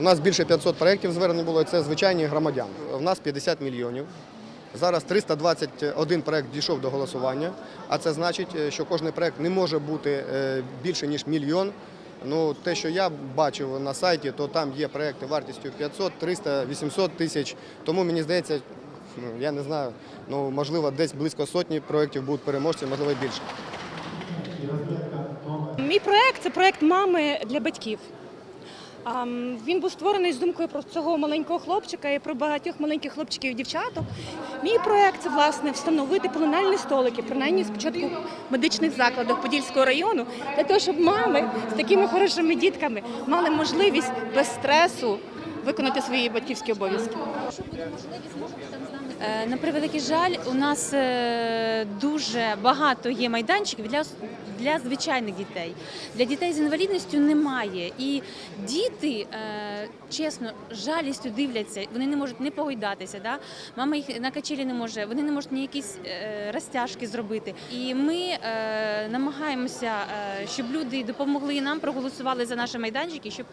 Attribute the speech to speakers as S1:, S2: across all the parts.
S1: У нас більше 500 проєктів звернень було, це звичайні громадяни. У нас 50 мільйонів. Зараз 321 проєкт дійшов до голосування, а це значить, е, що кожен проєкт не може бути е, більше, ніж мільйон. Ну, те, що я бачив на сайті, то там є проєкти вартістю 500, 300, 800 тисяч. Тому мені здається, ну, я не знаю, ну, можливо, десь близько сотні проєктів будуть переможці, можливо, більше.
S2: Мій проект це проект мами для батьків. Він був створений з думкою про цього маленького хлопчика і про багатьох маленьких хлопчиків і дівчаток. Мій проект це власне встановити полинальні столики, принаймні спочатку в медичних закладах Подільського району, для того, щоб мами з такими хорошими дітками мали можливість без стресу виконати свої батьківські обов'язки.
S3: Е, На превеликий жаль, у нас е, дуже багато є майданчиків для для звичайних дітей. Для дітей з інвалідністю немає. І діти, е, чесно, жалістю дивляться, вони не можуть не погойдатися. Да? Мама їх на качелі не може, вони не можуть ні якісь розтяжки зробити. І ми намагаємося, щоб люди допомогли нам, проголосували за наші майданчики, щоб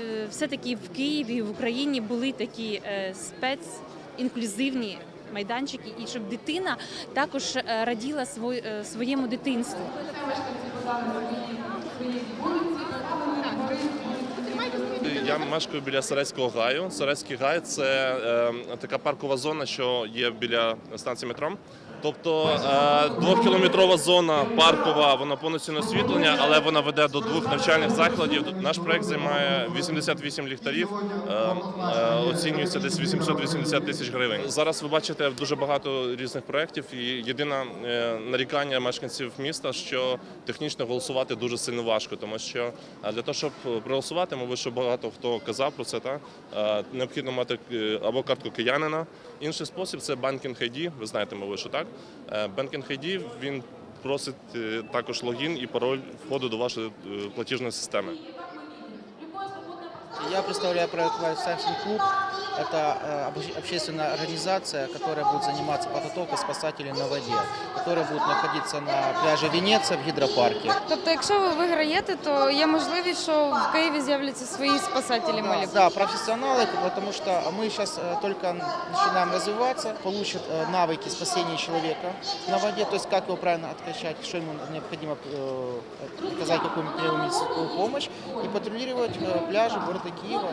S3: е, все-таки в Києві, в Україні були такі е, спецінклюзивні майданчики, і щоб дитина також е, раділа е, своєму дитинству.
S4: Я мешкаю біля Сарецького гаю. Сарецький гай це е, така паркова зона, що є біля станції метро. Тобто е, двохкілометрова зона паркова, вона повністю освітлення, але вона веде до двох навчальних закладів. Наш проект займає 88 ліхтарів, е, е, оцінюється десь 880 тисяч гривень. Зараз ви бачите дуже багато різних проєктів, і єдине нарікання мешканців міста, що технічно голосувати дуже сильно важко, тому що для того, щоб проголосувати, мабуть, що багато хто казав про це, та необхідно мати або картку киянина. Інший спосіб це банкінг ID, Ви знаєте, мабуть, що так. Е, Банкінг ID, він просить е, також логін і пароль входу до вашої е, платіжної системи.
S5: Я представляю проект Life Science Club. Это э, об- общественная организация, которая будет заниматься подготовкой спасателей на воде, которая будет находиться на пляже Венеция в гидропарке.
S6: Тобто, якщо ви виграєте, то є можливість, що в Києві з'являться свої спасателі малі.
S5: Да, профессионалы, потому что мы сейчас только начинаем развиваться, получат э, навыки спасения человека на воде, то есть как его правильно откачать, что ему необходимо э, оказать какую-нибудь медицинскую помощь и патрулировать э, пляжи города Киева.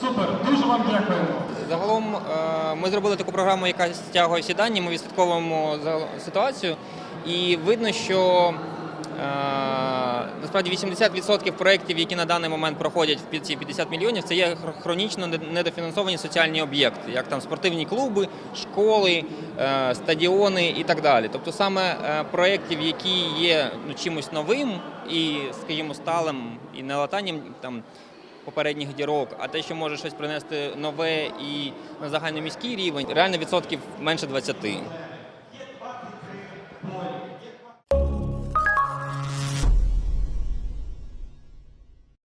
S7: Супер, дуже вам дякуємо.
S8: Загалом е, ми зробили таку програму, яка стягує всі дані. Ми відслідковуємо ситуацію, і видно, що е, насправді 80% проєктів, які на даний момент проходять в ці 50 мільйонів, це є хронічно не- недофінансовані соціальні об'єкти, як там спортивні клуби, школи, е, стадіони і так далі. Тобто саме проєктів, які є ну, чимось новим і, скажімо, сталим і не латанням там попередніх дірок, а те, що може щось принести нове і на загальноміський рівень, реально відсотків менше 20.